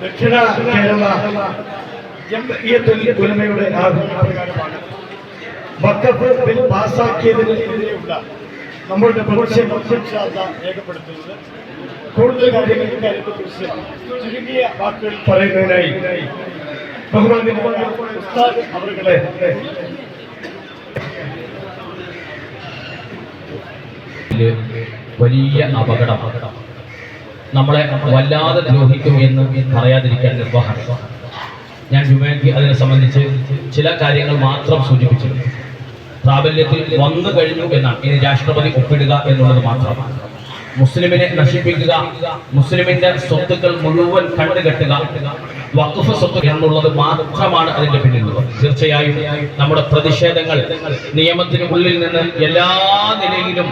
ദക്ഷിണ കേരള ആഹ്വാനപ്രകാരമാണ് വഖഫ് ബിൽ പാസാക്കിയതിനെതിരെയുള്ള നമ്മളുടെ കൂടുതൽ ചുരുങ്ങിയ വാക്കുകൾ പറയുന്നതിനായി ഉസ്താദ് അവരുടെ വലിയ അപകടം. നമ്മളെ വല്ലാതെ ദ്രോഹിക്കും എന്ന് പറയാതിരിക്കാൻ നിർവഹണം. ഞാൻ ജുമാക്കി അതിനെ സംബന്ധിച്ച് ചില കാര്യങ്ങൾ മാത്രം സൂചിപ്പിച്ചു പ്രാബല്യത്തിൽ വന്നു കഴിഞ്ഞു എന്നാണ്. ഇനി രാഷ്ട്രപതി ഒപ്പിടുക എന്നുള്ളത് മാത്രമാണ് മുസ്ലിമിനെ നശിപ്പിക്കുക മുസ്ലിമിന്റെ സ്വത്തുക്കൾ മുഴുവൻ കണ്ടുകെട്ടുക വഖഫ് സ്വത്ത് എന്നുള്ളത് മാത്രമാണ് അതിന്റെ പിന്നിലുള്ളത് തീർച്ചയായും നമ്മുടെ പ്രതിഷേധങ്ങൾ നിയമത്തിന് ഉള്ളിൽ നിന്ന് എല്ലാ നിലയിലും.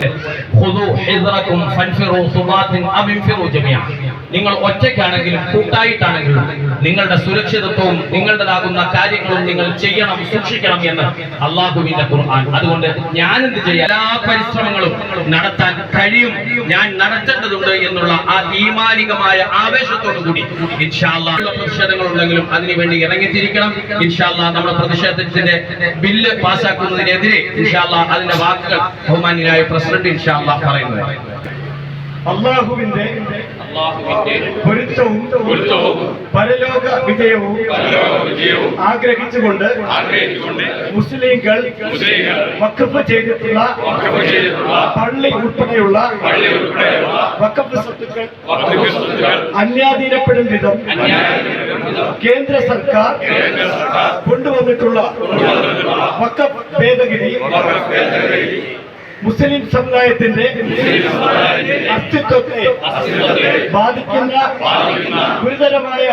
നിങ്ങൾ ഒറ്റയ്ക്കാണെങ്കിലും കൂട്ടായിട്ടാണെങ്കിലും നിങ്ങളുടെ സുരക്ഷിതത്വവും നിങ്ങളുടേതാകുന്ന കാര്യങ്ങളും നിങ്ങൾ ചെയ്യണം സൂക്ഷിക്കണം എന്ന് അള്ളാഹുവിന്റെ ഖുർആൻ. അതുകൊണ്ട് ഞാൻ ചെയ്യാം? എല്ലാ പരിശ്രമങ്ങളും നടത്താൻ കഴിയും. ഞാൻ നടത്തേണ്ടതുണ്ട് എന്നുള്ള ആ ഈമാനികമായ ആവേശത്തോടു കൂടി ഇൻഷാല്ല പ്രതിഷേധങ്ങൾ ഉണ്ടെങ്കിലും അതിനുവേണ്ടി ഇറങ്ങിത്തിരിക്കണം. ഇൻഷാല്ല നമ്മുടെ പ്രതിഷേധത്തിന്റെ ബില്ല് പാസ്സാക്കുന്നതിനെതിരെ ഇൻഷാല്ല അതിന്റെ വാക്കുകൾ ബഹുമാനിയായ പ്രസിഡന്റ് ഇൻഷാല്ല പറയുന്നത്. അള്ളാഹുവിന്റെ പൊരുത്തവും പരലോക വിജയവും ആഗ്രഹിച്ചുകൊണ്ട് മുസ്ലിംകൾ വക്കഫ് ചെയ്തിട്ടുള്ള പള്ളി ഉൾപ്പെടെയുള്ള വക്കഫ് സ്വത്തുക്കൾ അന്യാധീനപ്പെടും വിധം കേന്ദ്ര സർക്കാർ കൊണ്ടുവന്നിട്ടുള്ള വക്കഫ് ഭേദഗതി മുസ്ലിം സമുദായത്തിന്റെ അസ്തിത്വത്തെ ബാധിക്കുന്ന ഗുരുതരമായ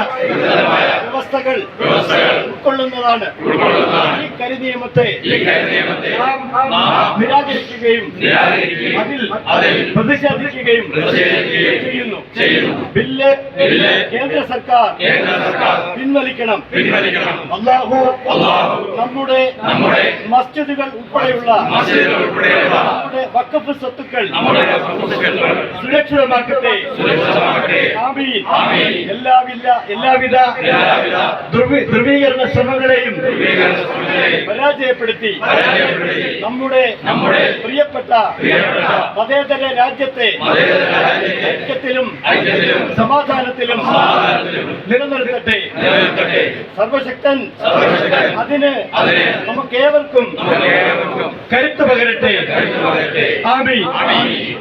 വ്യവസ്ഥകൾ ഉൾക്കൊള്ളുന്നതാണ്. ഈ ഈ നിയമത്തെ നിരാകരിക്കുകയും അതിൽ പ്രതിഷേധിക്കുകയും ചെയ്യുന്നു. ബില്ല് കേന്ദ്ര സർക്കാർ പിൻവലിക്കണം. പിൻവലിക്കണം. അള്ളാഹു നമ്മുടെ മസ്ജിദുകൾ ഉൾപ്പെടെയുള്ള വഖഫ് സ്വത്തുക്കൾ സുരക്ഷിതമാക്കട്ടെ. എല്ലാവിധ എല്ലാവിധ എല്ലാവിധ ധ്രുവീ- ധ്രുവീകരണ ശ്രമങ്ങളെയും പരാജയപ്പെടുത്തി നമ്മുടെ നമ്മുടെ പ്രിയപ്പെട്ട മതേതര രാജ്യത്തെ ഐക്യത്തിലും സമാധാനത്തിലും നിലനിർത്തട്ടെ. സർവശക്തൻ. അതിന് അതിന് നമുക്കേവർക്കും வளரட்டும் ஆமீன். ஆமீன்.